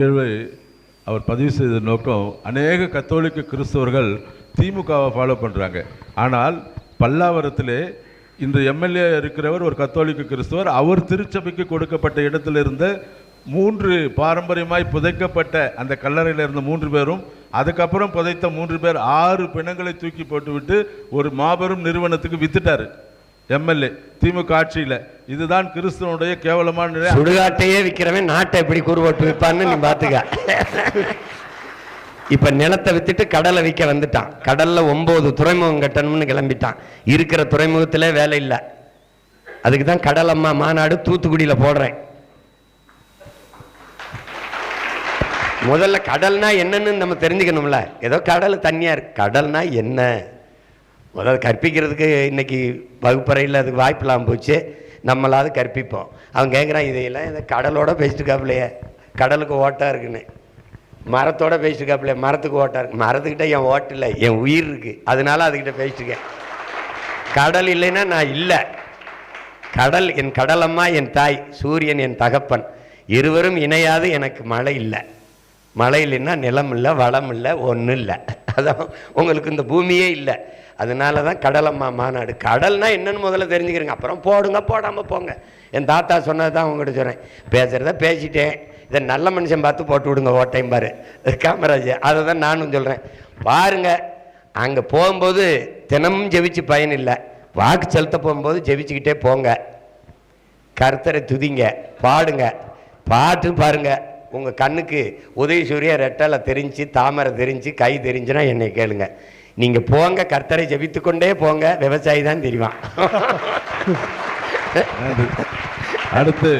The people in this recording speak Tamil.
நிகழ்வை அவர் பதிவு செய்த நோக்கம் அநேக கத்தோலிக்க கிறிஸ்தவர்கள் திமுகவை ஃபாலோ பண்ணுறாங்க ஆனால் பல்லாவரத்திலே இன்று எம்எல்ஏ இருக்கிறவர் ஒரு கத்தோலிக்க கிறிஸ்தவர். அவர் திருச்சபைக்கு கொடுக்கப்பட்ட இடத்துல இருந்த மூன்று பாரம்பரியமாய் புதைக்கப்பட்ட அந்த கல்லறையில் இருந்த மூன்று பேரும் அதுக்கப்புறம் புதைத்த மூன்று பேர் ஆறு பிணங்களை தூக்கி போட்டுவிட்டு ஒரு மாபெரும் நிறுவனத்துக்கு வித்துட்டாரு. எம்எல்ஏ திமுக ஆட்சியில் இதுதான் கிறிஸ்தவனுடைய கேவலமான நிலை. சுடுகாட்டையே விற்கிறவன் நாட்டை எப்படி கூறுபோட்டு விற்பான்னு நீ பார்த்துக்க. இப்போ நிலத்தை வித்துட்டு கடலை விற்க வந்துட்டான். கடலில் ஒம்பது துறைமுகம் கட்டணும்னு கிளம்பிட்டான். இருக்கிற துறைமுகத்திலே வேலை இல்லை. அதுக்கு தான் கடலம்மா மாநாடு தூத்துக்குடியில் போடுறேன். முதல்ல கடல்னா என்னன்னு நம்ம தெரிஞ்சுக்கணும்ல. ஏதோ கடல் தண்ணியாக இருக்கு. கடல்னா என்ன? முதல்ல கற்பிக்கிறதுக்கு இன்னைக்கு வகுப்பறையில் அதுக்கு வாய்ப்பு இல்லாமல் போச்சு. நம்மளாவது கற்பிப்போம். அவன் கேட்குறான் இதையெல்லாம் இதை கடலோட பேசிட்டுக்காப்புலையே கடலுக்கு ஓட்டாக இருக்குன்னு. மரத்தோட பேசிட்டுக்காப்புலையே மரத்துக்கு ஓட்டாக இருக்கு. மரத்துக்கிட்ட என் ஓட்டு இல்லை. என் உயிர் இருக்குது அதனால அதுக்கிட்ட பேசிட்டுக்கேன் கடல் இல்லைன்னா நான் இல்லை. கடல் என் கடலம்மா என் தாய். சூரியன் என் தகப்பன். இருவரும் இணையாது எனக்கு மழை இல்லை. மழை இல்லைன்னா நிலம் இல்லை வளம் இல்லை ஒன்றும் இல்லை. அதான் உங்களுக்கு இந்த பூமியே இல்லை. அதனால தான் கடலம்மா மாநாடு. கடல்னால் என்னென்னு முதல்ல தெரிஞ்சுக்கிறீங்க. அப்புறம் போடுங்க போடாமல் போங்க. என் தாத்தா சொன்னது தான் உங்கள்கிட்ட சொல்கிறேன் பேசுகிறத பேசிட்டேன். இதை நல்ல மனுஷன் பார்த்து போட்டு விடுங்க ஓட்டையும் பாரு. காமராஜ் அதை தான் நானும் சொல்கிறேன் பாருங்கள் அங்கே போகும்போது தினமும் ஜெபிச்சு பயன் இல்லை. வாக்கு செலுத்த போகும்போது ஜெபிச்சுக்கிட்டே போங்க. கருத்தரை துதிங்க பாடுங்க. பாட்டு பாருங்கள் உங்கள் கண்ணுக்கு உதவி சூரிய ரெட்டலை தெரிஞ்சு தாமரை தெரிஞ்சு கை தெரிஞ்சுன்னா என்னை கேளுங்க. நீங்கள் போங்க கர்த்தரை ஜெபித்து கொண்டே போங்க விவசாயி தான் தெரியுமா அடுத்து